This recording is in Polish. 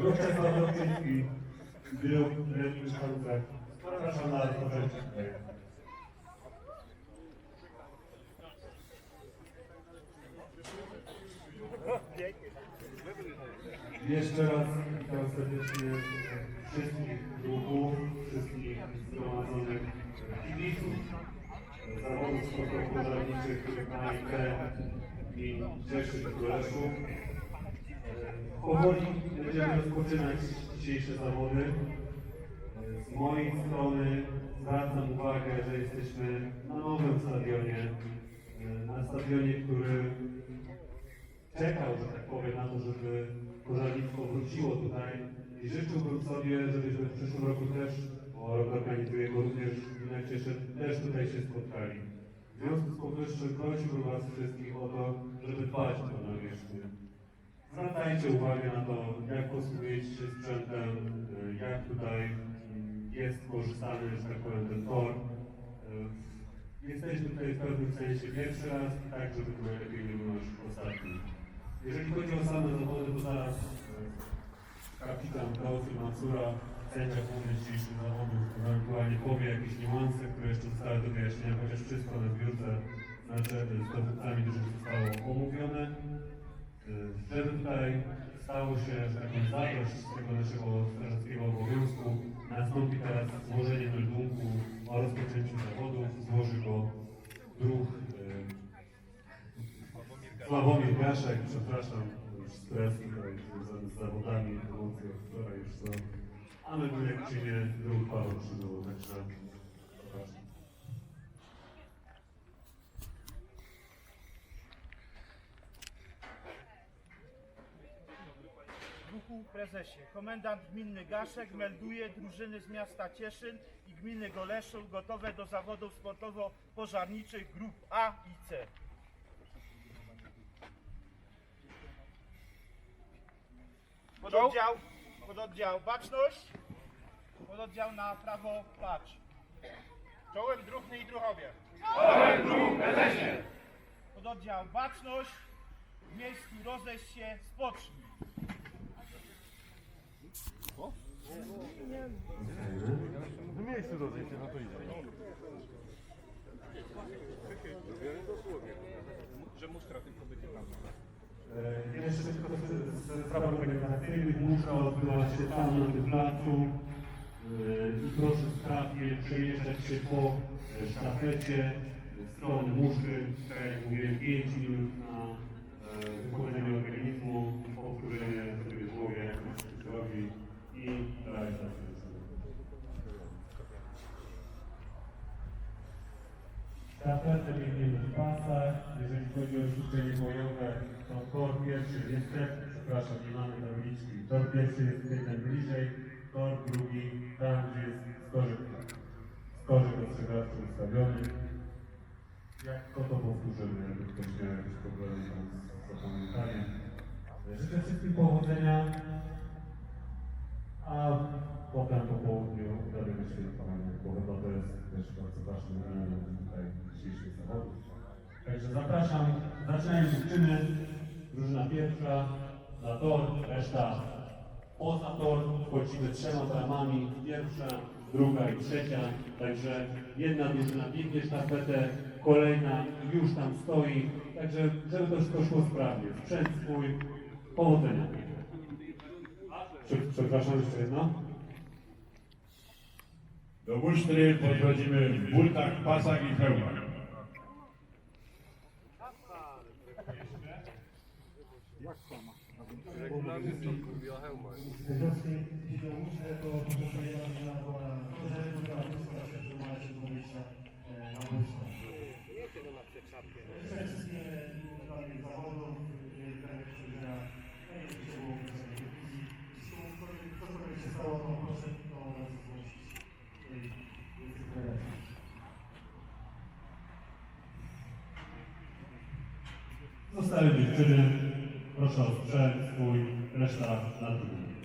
Wówczas Zawodczyński był w mieszkańcach. Zapraszam na rozpoczęcie. Jeszcze raz witam serdecznie wszystkich ruchów, wszystkich zgromadzonych kibiców zawodów sportowo-pożarniczych, których na IK i Cieszy i Kuleszu. Powoli będziemy rozpoczynać dzisiejsze zawody. Z mojej strony zwracam uwagę, że jesteśmy na nowym stadionie, na stadionie, który czekał, że tak powiem, na to, żeby pożarnictwo wróciło tutaj i życzyłbym sobie, żebyśmy w przyszłym roku też, bo rok organizuje go również gmina Cieszyn, też tutaj się spotkali. W związku z powyższym prosiłbym Was wszystkich o to, żeby dbać o nawierzchnię. Zwracajcie uwagę na to, jak posługujecie się sprzętem, y, jak tutaj mm, jest korzystany, że tak powiem, ten tor. Y, Jesteśmy tutaj w pewnym sensie pierwszy raz, tak żeby było lepiej nie było nasz ostatni. Jeżeli chodzi o same zawody, to zaraz y, kapitan Teofil Mansura, sędzia główny dzisiejszych zawodów, ewentualnie powie jakieś niuanse, które jeszcze zostały do wyjaśnienia, chociaż wszystko na zbiórce znaczy z dowódcami dużo zostało omówione. Żeby tutaj stało się, tak powiem, zadość tego naszego strażackiego obowiązku, nastąpi teraz złożenie meldunku o rozpoczęciu zawodów. Złoży go druh y, Sławomir Gaszek, przepraszam, już stres związany z zawodami, emocje wczoraj już są. A meldunek przyjmie druh Paweł Krzyżowo, także Prezesie, komendant gminy Gaszek melduje drużyny z miasta Cieszyn i gminy Goleszów gotowe do zawodów sportowo-pożarniczych grup A i C. Pododdział, pododdział baczność, pododdział na prawo patrz. Czołem druhny i druhowie. Czołem druh prezesie. Pododdział baczność, w miejscu rozejść się, spocznij. W miejscu rozejście, no to idzie. E, Jeszcze tylko z- z spraw organizacyjnych muszka odbyła się tam na tym placu E, i proszę sprawnie przejeżdżać się po e, sztafecie w stronę muszky, tak jak mówiłem, 5 minut na e, wychłodzenie organizmu, powtórzenie sobie w głowie, jak to się robi i realizacja. Sztafetę biegniemy w pasach. Jeżeli chodzi o ćwiczenie bojowe, to tor pierwszy jest ten, przepraszam, nie mamy tabliczki. Tor pierwszy jest jeden bliżej, tor drugi tam, gdzie jest skorzyk. Skorzyk ostrzegawczy ustawiony. Jak to to powtórzymy, jakby ktoś miał jakieś problemy z zapamiętaniem. Życzę wszystkim powodzenia, bo chyba to jest też bardzo ważny element tutaj dzisiejszych zawodów. Także zapraszam, zaczynają dziewczyny, drużyna pierwsza, na tor, reszta poza tor, wchodzimy trzema bramami, pierwsza, druga i trzecia, także jedna drużyna biegnie sztafetę, kolejna już tam stoi, także żeby to wszystko szło sprawnie, sprzęt swój, powodzenia. Prze- Przepraszam, jeszcze jedno. Do musztry podchodzimy w butach, pasach i hełmach. Wrocław, jeśli o muszę, to proszę sobie na to na torze, która muszka się trzymała się do wyjścia e, na muszkę. Życzę wszystkim e, udanych zawodów, e, trener Krzyża, no i oczywiście było wreszcie telewizji. Jeśli cokolwiek- cokolwiek się stało, to proszę to nas zgłosić. E, jest trener. Zostały dziewczyny, proszę o sprzęt swój, reszta na drugim.